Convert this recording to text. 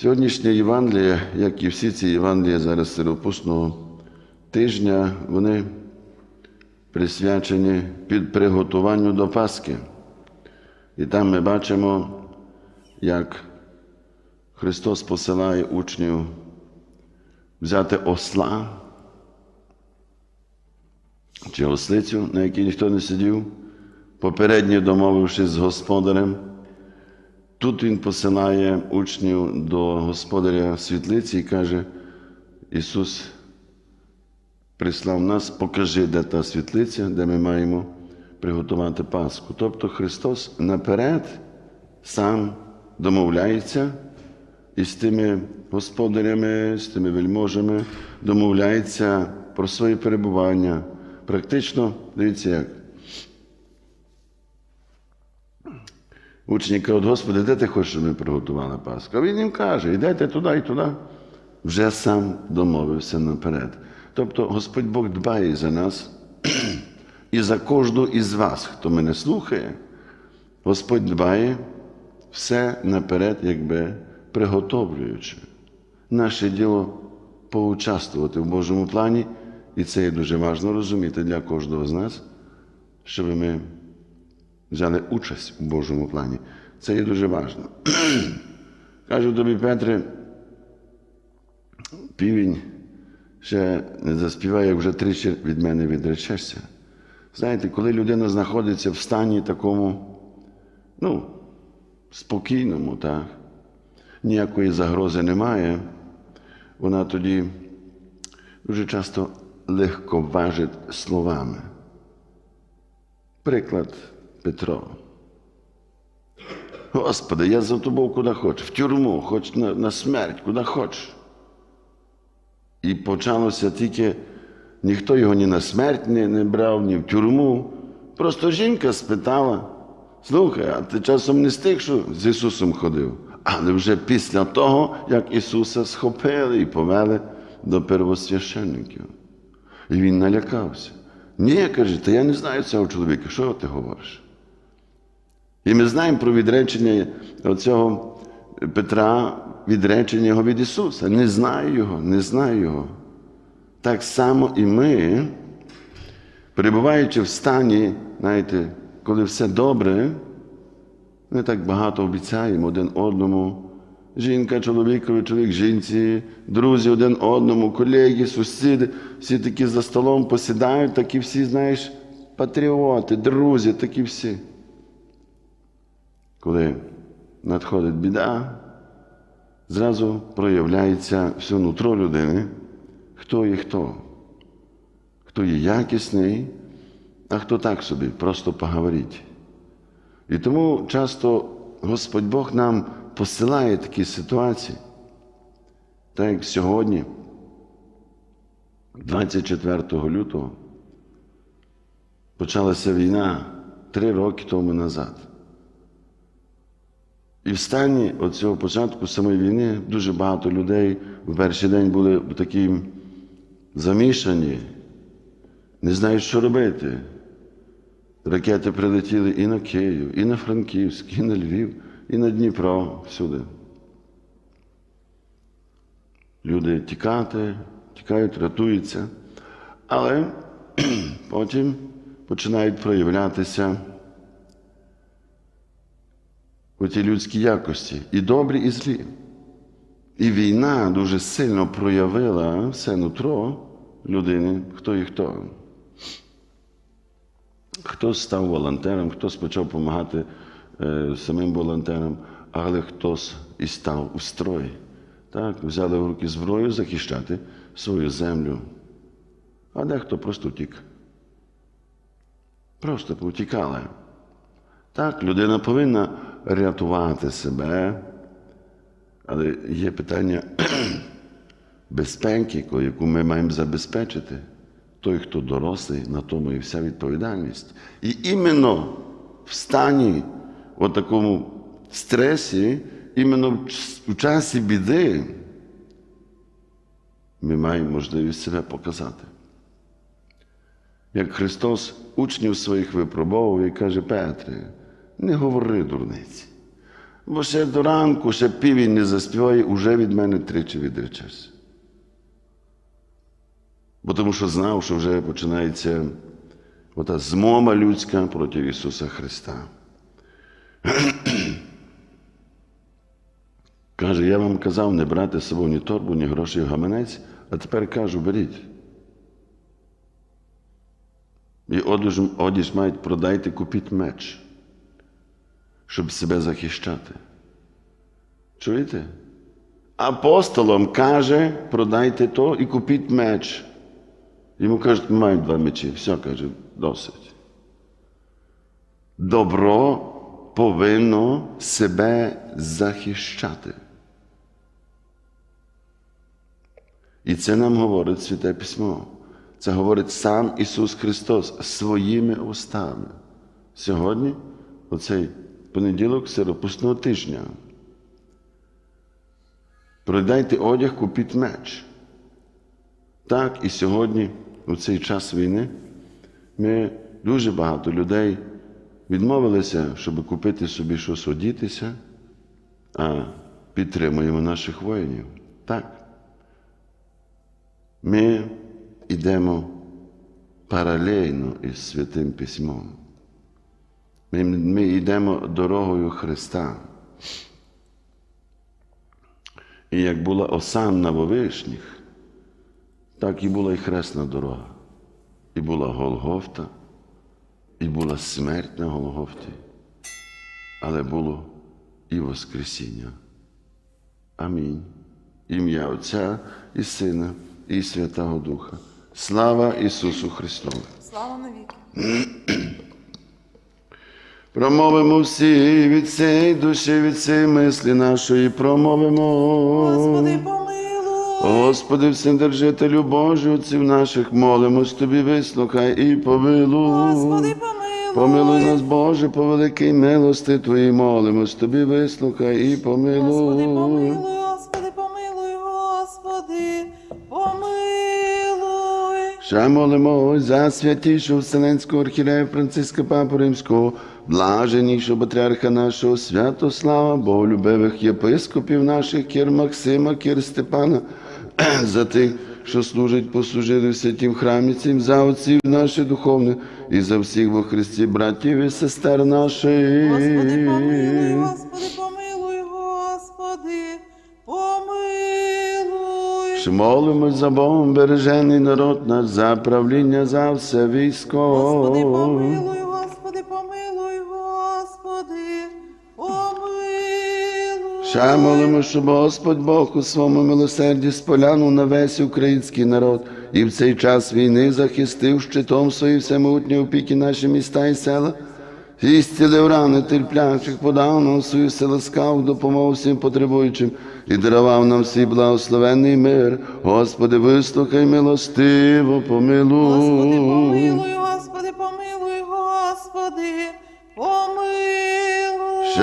Сьогоднішнє Євангеліє, як і всі ці Євангелія зараз Сиропусного тижня, вони присвячені під приготуванню до Пасхи. І там ми бачимо, як Христос посилає учнів взяти осла чи ослицю, на якій ніхто не сидів, попередньо домовившись з господарем. Тут він посилає учнів до господаря світлиці і каже, Ісус прислав нас, покажи, де та світлиця, де ми маємо приготувати Пасху. Тобто Христос наперед сам домовляється із тими господарями, з тими вельможами, домовляється про своє перебування. Практично, дивіться як. Учні кажуть, Господи, де ти хочеш, щоб ми приготували Пасху? А він їм каже, йдете туди і туди. Вже сам домовився наперед. Тобто Господь Бог дбає за нас і за кожного із вас, хто мене слухає, Господь дбає все наперед, якби приготовлюючи. Наше діло поучаствувати в Божому плані, і це є дуже важливо розуміти для кожного з нас, щоб ми взяли участь у Божому плані. Це є дуже важливо. Кажу тобі, Петре, півень ще не заспіває, як вже тричі від мене відречешся. Знаєте, коли людина знаходиться в стані такому, ну, спокійному, так, ніякої загрози немає, вона тоді дуже часто легковажить словами. Приклад Петро. Господи, я за тобою куди хочу, в тюрму, хоч на, на смерть, куди хочеш. І почалося тільки, ніхто його ні на смерть не, не брав, ні в тюрму. Просто жінка спитала: слухай, а ти часом не з тих, що з Ісусом ходив? Але вже після того, як Ісуса схопили і повели до первосвященників. І він налякався. Ні, каже, та я не знаю цього чоловіка, що ти говориш? І ми знаємо про відречення оцього Петра, відречення його від Ісуса. Не знаю його, не знаю його. Так само і ми, перебуваючи в стані, знаєте, коли все добре, ми так багато обіцяємо один одному. Жінка, чоловікові, чоловік, жінці, друзі один одному, колеги, сусіди, всі такі за столом посідають, такі всі, знаєш, патріоти, друзі, такі всі. Коли надходить біда, зразу проявляється все нутро людини, хто є хто, хто є якісний, а хто так собі, просто поговорить. І тому часто Господь Бог нам посилає такі ситуації, так як сьогодні, 24 лютого, почалася війна три роки тому назад. І в стані оцього початку самої війни дуже багато людей в перший день були такі замішані, не знають, що робити. Ракети прилетіли і на Київ, і на Франківськ, і на Львів, і на Дніпро всюди. Люди тікати, тікають, рятуються, але потім починають проявлятися оті людські якості, і добрі, і злі. І війна дуже сильно проявила все нутро людини, хто і хто. Хтось став волонтером, хтось почав допомагати е, самим волонтерам, але хтось і став у строй. Так, взяли в руки зброю захищати свою землю. А дехто просто втік. Просто повтікали. Так, людина повинна рятувати себе, але є питання безпеки, яку ми маємо забезпечити. Той, хто дорослий, на тому і вся відповідальність. І іменно в стані, в такому стресі, іменно в часі біди, ми маємо можливість себе показати. Як Христос учнів своїх випробовував і каже, Петре, не говори дурниці. Бо ще до ранку, ще півень не заспіває, уже від мене тричі відречешся. Бо тому що знав, що вже починається ота змова людська проти Ісуса Христа. Каже, я вам казав не брати з собою ні торбу, ні грошей в гаманець, а тепер кажу, беріть. І одіж мають продайте, купіть меч, щоб себе захищати. Чуєте? Апостолом каже, продайте то і купіть меч. Йому кажуть, мають два мечі. Все, каже, досить. Добро повинно себе захищати. І це нам говорить Святе Письмо. Це говорить сам Ісус Христос своїми устами. Сьогодні, оцей понеділок сиропусного тижня. Продайте одяг, купіть меч. Так, і сьогодні, у цей час війни, ми дуже багато людей відмовилися, щоб купити собі щось одітися, а підтримуємо наших воїнів. Так. Ми йдемо паралельно із Святим Письмом. Ми, ми йдемо дорогою Христа. І як була осам на Вовишніх, так і була і хресна дорога. І була Голгофта, і була смерть на Голгофті, але було і Воскресіння. Амінь. Ім'я Отця і Сина, і Святого Духа. Слава Ісусу Христу! Слава навіки. Промовимо всі від цієї душі, від цієї мислі нашої, промовимо. Господи, помилуй. Господи, Вседержителю Божий, отців наших, молимось Тобі, вислухай і помилуй. Господи, помилуй. Помилуй нас, Боже, по великій милости Твоїй, молимось Тобі, вислухай і помилуй. Господи, помилуй, Господи, помилуй, Ще молимо за святішого Вселенського архірея Франциска Папу Римського, блаженнішого патріарха нашого Святослава, боголюбивих єпископів наших, кір Максима, кір Степана, за тих, що служать, послужили святім храмі цим, за отців наших духовних і за всіх во Христі братів і сестер наших. Господи, помилуй, Господи, молимось за Богом бережений народ наш, за правління за все військо. Господи, помилуй, Господи, помилуй, Господи, помилуй. Ще молимо, щоб Господь Бог у своєму милосерді сполянув на весь український народ і в цей час війни захистив щитом свої всемогутні опіки наші міста і села. І зцілив рани терплячих, подав нам свою селескав, допомогу всім потребуючим і дарував нам свій благословенний мир. Господи, вислухай милостиво, помилуй. Господи, помилуй, Господи, помилуй, Господи, помилуй.